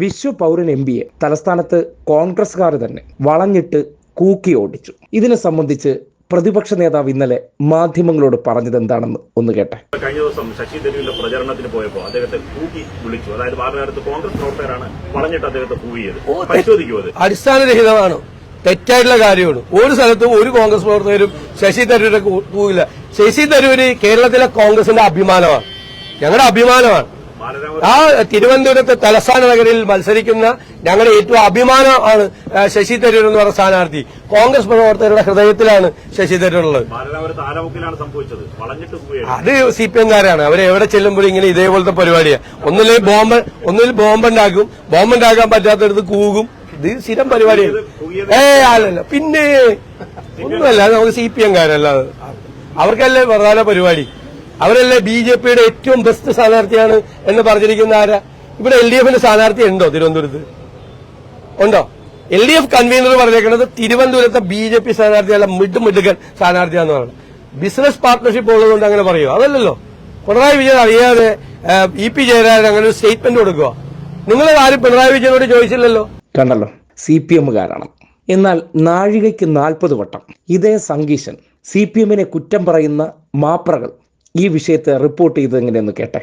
വിശ്വ പൗരൻ എം പിയെ തലസ്ഥാനത്ത് കോൺഗ്രസ്സുകാർ തന്നെ വളഞ്ഞിട്ട് കൂക്കി ഓടിച്ചു. ഇതിനെ സംബന്ധിച്ച് പ്രതിപക്ഷ നേതാവ് ഇന്നലെ മാധ്യമങ്ങളോട് പറഞ്ഞത് എന്താണെന്ന് ഒന്ന് കേട്ടെ. കഴിഞ്ഞ ദിവസം ശശി തരൂരിന്റെ പ്രചരണത്തിന് പോയപ്പോൾ അദ്ദേഹത്തെ കൂക്കി വിളിച്ചു. അതായത് പാർലമെന്റ് കോൺഗ്രസ് പ്രവർത്തകരാണ് പറഞ്ഞിട്ട് അദ്ദേഹത്തെ കൂവിയത് പരിശോധിക്കുമത് അടിസ്ഥാനരഹിതമാണ്. തെറ്റായിട്ടുള്ള കാര്യമാണ്. ഒരു സ്ഥലത്തും ഒരു കോൺഗ്രസ് പ്രവർത്തകരും ശശി തരൂരിനെ കൂവില്ല. ശശി തരൂര് കേരളത്തിലെ കോൺഗ്രസിന്റെ അഭിമാനമാണ്. ഞങ്ങളുടെ അഭിമാനമാണ്. ആ തിരുവനന്തപുരത്തെ തലസ്ഥാന നഗരിൽ മത്സരിക്കുന്ന ഞങ്ങളുടെ ഏറ്റവും അഭിമാനമാണ് ശശി തരൂർ എന്ന് പറഞ്ഞ സ്ഥാനാർത്ഥി. കോൺഗ്രസ് പ്രവർത്തകരുടെ ഹൃദയത്തിലാണ് ശശി തരൂർ ഉള്ളത് അത് സി പി എംകാരാണ്. അവർ എവിടെ ചെല്ലുമ്പോഴും ഇങ്ങനെ ഇതേപോലത്തെ പരിപാടിയാണ് ഒന്നിലെ ബോംബ് ഒന്നിൽ ബോംബുണ്ടാക്കും ബോംബുണ്ടാക്കാൻ ബോംബ് പറ്റാത്തടത്ത് കൂകും. ഇത് സ്ഥിരം പരിപാടിയാണ്. ഏ അല്ലല്ല. പിന്നെ ഒന്നുമല്ല നമുക്ക് സി പി എംകാരല്ല. അവർക്കല്ലേ പ്രധാന പരിപാടി? അവരല്ലേ ബി ജെ പിയുടെ ഏറ്റവും ബെസ്റ്റ് സ്ഥാനാർത്ഥിയാണ് എന്ന് പറഞ്ഞിരിക്കുന്ന ആരാ? ഇവിടെ എൽ ഡി എഫിന്റെ സ്ഥാനാർത്ഥി ഉണ്ടോ തിരുവനന്തപുരത്ത്? ഉണ്ടോ? എൽ ഡി എഫ് കൺവീനർ പറഞ്ഞേക്കുന്നത് തിരുവനന്തപുരത്തെ ബി ജെ പി സ്ഥാനാർത്ഥിയല്ല മിഡ് മിഡുകൾ സ്ഥാനാർത്ഥിയാന്ന് പറയുന്നത് ബിസിനസ് പാർട്ട്ണർഷിപ്പ് ഉള്ളതുകൊണ്ട് അങ്ങനെ പറയുമോ അതല്ലല്ലോ. പിണറായി വിജയൻ അറിയാതെ ഇ പി ജയരാജൻ അങ്ങനെ ഒരു സ്റ്റേറ്റ്മെന്റ് കൊടുക്കുക നിങ്ങൾ ആരും പിണറായി വിജയനോട് ചോദിച്ചില്ലല്ലോ. കണ്ടല്ലോ. സി പി എമ്മുകാരാണ്. എന്നാൽ നാഴികയ്ക്ക് നാൽപ്പത് വട്ടം ഇതേ സംഗീശൻ സി പി എമ്മിനെ കുറ്റം പറയുന്ന മാപ്രകൾ ഈ വിഷയത്തെ റിപ്പോർട്ട് ചെയ്തത് എങ്ങനെയെന്ന് കേട്ടെ?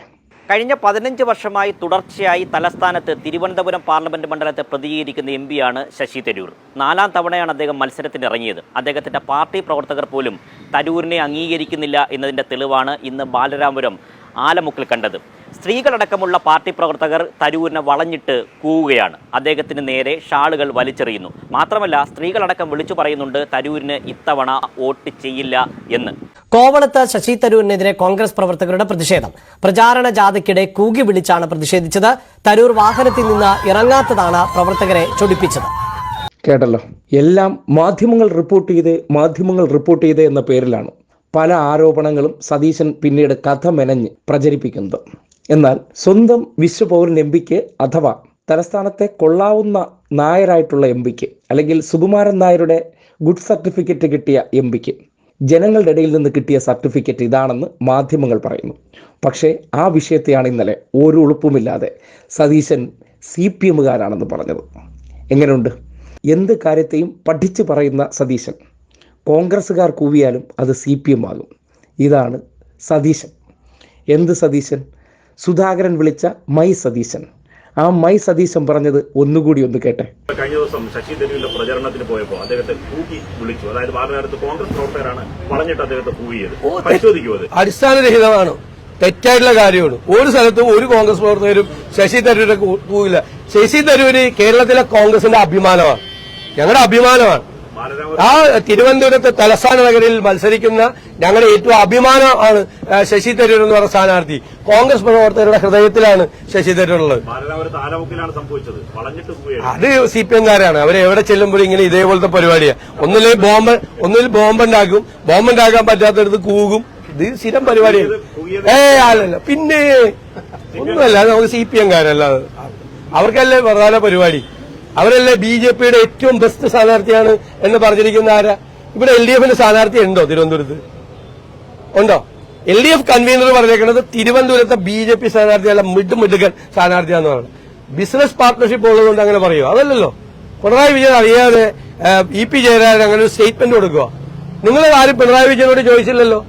കഴിഞ്ഞ പതിനഞ്ച് വർഷമായി തുടർച്ചയായി തലസ്ഥാനത്ത് തിരുവനന്തപുരം പാർലമെന്റ് മണ്ഡലത്തെ പ്രതികരിക്കുന്ന എം പിയാണ് ശശി തരൂർ. നാലാം തവണയാണ് അദ്ദേഹം മത്സരത്തിന് ഇറങ്ങിയത് അദ്ദേഹത്തിന്റെ പാർട്ടി പ്രവർത്തകർ പോലും തരൂരിനെ അംഗീകരിക്കുന്നില്ല എന്നതിന്റെ തെളിവാണ് ഇന്ന് ബാലരാമപുരം ആലമുക്കിൽ കണ്ടത്. സ്ത്രീകളടക്കമുള്ള പാർട്ടി പ്രവർത്തകർ തരൂരിനെ വളഞ്ഞിട്ട് കൂവുകയാണ്. അദ്ദേഹത്തിന് നേരെ ഷാളുകൾ വലിച്ചെറിയുന്നു. മാത്രമല്ല സ്ത്രീകളടക്കം വിളിച്ചു പറയുന്നുണ്ട് തരൂരിന് ഇത്തവണ വോട്ട് ചെയ്യില്ല എന്ന്. കോവളത്ത് ശശി തരൂരിനെതിരെ കോൺഗ്രസ് പ്രവർത്തകരുടെ പ്രതിഷേധം. പ്രചാരണ ജാഥയ്ക്കിടെ കൂകി വിളിച്ചാണ് പ്രതിഷേധിച്ചത്. തരൂർ വാഹനത്തിൽ നിന്ന് ഇറങ്ങാത്തതാണ് പ്രവർത്തകരെ ചൊടിപ്പിച്ചത്. കേട്ടല്ലോ. എല്ലാം മാധ്യമങ്ങൾ റിപ്പോർട്ട് ചെയ്ത് മാധ്യമങ്ങൾ റിപ്പോർട്ട് ചെയ്ത് എന്ന പേരിലാണ് പല ആരോപണങ്ങളും സതീശൻ പിന്നീട് കഥ മെനഞ്ഞ് പ്രചരിപ്പിക്കുന്നത്. എന്നാൽ സ്വന്തം വിശ്വപൗരൻ എം പിക്ക് അഥവാ തലസ്ഥാനത്തെ കൊള്ളാവുന്ന നായരായിട്ടുള്ള എം പിക്ക് അല്ലെങ്കിൽ സുകുമാരൻ നായരുടെ ഗുഡ് സർട്ടിഫിക്കറ്റ് കിട്ടിയ എം പിക്ക് ജനങ്ങളുടെ ഇടയിൽ നിന്ന് കിട്ടിയ സർട്ടിഫിക്കറ്റ് ഇതാണെന്ന് മാധ്യമങ്ങൾ പറയുന്നു. പക്ഷേ ആ വിഷയത്തെയാണ് ഇന്നലെ ഒരു ഉളുപ്പുമില്ലാതെ സതീശൻ സി പി എമ്മുകാരാണെന്ന് പറഞ്ഞത്. എങ്ങനെയുണ്ട്? എന്ത് കാര്യത്തെയും പഠിച്ചു പറയുന്ന സതീശൻ. കോൺഗ്രസ്സുകാർ കൂവിയാലും അത് സി പി എം ആകും ഇതാണ് സതീശൻ. എന്ത് സതീശൻ? സുധാകരൻ വിളിച്ച മൈ സതീശൻ. ആ മൈ സതീശൻ പറഞ്ഞത് ഒന്നുകൂടി ഒന്ന് കേട്ടെ. കഴിഞ്ഞ ദിവസം ശശി തരൂരിന്റെ പ്രചരണത്തിന് പോയപ്പോൾ അദ്ദേഹത്തെ കൂക്കി വിളിച്ചു. അതായത് വാഗനാരത്ത് കോൺഗ്രസ് പ്രവർത്തകരാണ് പറഞ്ഞിട്ട് അദ്ദേഹത്തെ കൂവിയത്. പരിശോധിക്കൂ അത്. അടിസ്ഥാനരഹിതമാണ്. തെറ്റായിട്ടുള്ള കാര്യമാണ്. ഒരു സ്ഥലത്തും ഒരു കോൺഗ്രസ് പ്രവർത്തകരും ശശി തരൂരെ പോവില്ല ശശി തരൂര് കേരളത്തിലെ കോൺഗ്രസിന്റെ അഭിമാനമാണ്. ഞങ്ങളുടെ അഭിമാനമാണ്. ആ തിരുവനന്തപുരത്ത് തലസ്ഥാന നഗരിൽ മത്സരിക്കുന്ന ഞങ്ങളുടെ ഏറ്റവും അഭിമാനമാണ് ശശി തരൂർ എന്ന് പറഞ്ഞ സ്ഥാനാർത്ഥി. കോൺഗ്രസ് പ്രവർത്തകരുടെ ഹൃദയത്തിലാണ് ശശി കൂവിയത് അത് സി പി എംകാരാണ് അവരെ എവിടെ ചെല്ലുമ്പോഴും ഇങ്ങനെ ഇതേപോലത്തെ പരിപാടിയാണ് ഒന്നിലെ ബോംബ് ഒന്നിൽ ബോംബുണ്ടാക്കും ബോംബുണ്ടാക്കാൻ പറ്റാത്തടത്ത് കൂകും. ഇത് സ്ഥിരം പരിപാടിയാണ്. ഏ അല്ലല്ല. പിന്നെ ഒന്നുമല്ല നമുക്ക് സി പി എംകാരല്ല അവർക്കല്ലേ പ്രധാന പരിപാടി? അവരല്ലേ ബി ജെ പിയുടെ ഏറ്റവും ബെസ്റ്റ് സ്ഥാനാർത്ഥിയാണ് എന്ന് പറഞ്ഞിരിക്കുന്ന ആരാ? ഇവിടെ എൽ ഡി എഫിന്റെ സ്ഥാനാർത്ഥി ഉണ്ടോ തിരുവനന്തപുരത്ത്? ഉണ്ടോ? എൽ ഡി എഫ് കൺവീനർ പറഞ്ഞേക്കുന്നത് തിരുവനന്തപുരത്തെ ബി ജെ പി സ്ഥാനാർത്ഥിയല്ല മിഡ് മിഡുകൾ സ്ഥാനാർത്ഥിയാന്ന് പറയുന്നത് ബിസിനസ് പാർട്ട്ണർഷിപ്പ് ഉള്ളതുകൊണ്ട് അങ്ങനെ പറയുമോ അതല്ലല്ലോ. പിണറായി വിജയൻ അറിയാതെ ഇ പി ജയരാജൻ അങ്ങനെ ഒരു സ്റ്റേറ്റ്മെന്റ് കൊടുക്കുക നിങ്ങൾ ആരും പിണറായി വിജയനോട് ചോദിച്ചില്ലല്ലോ.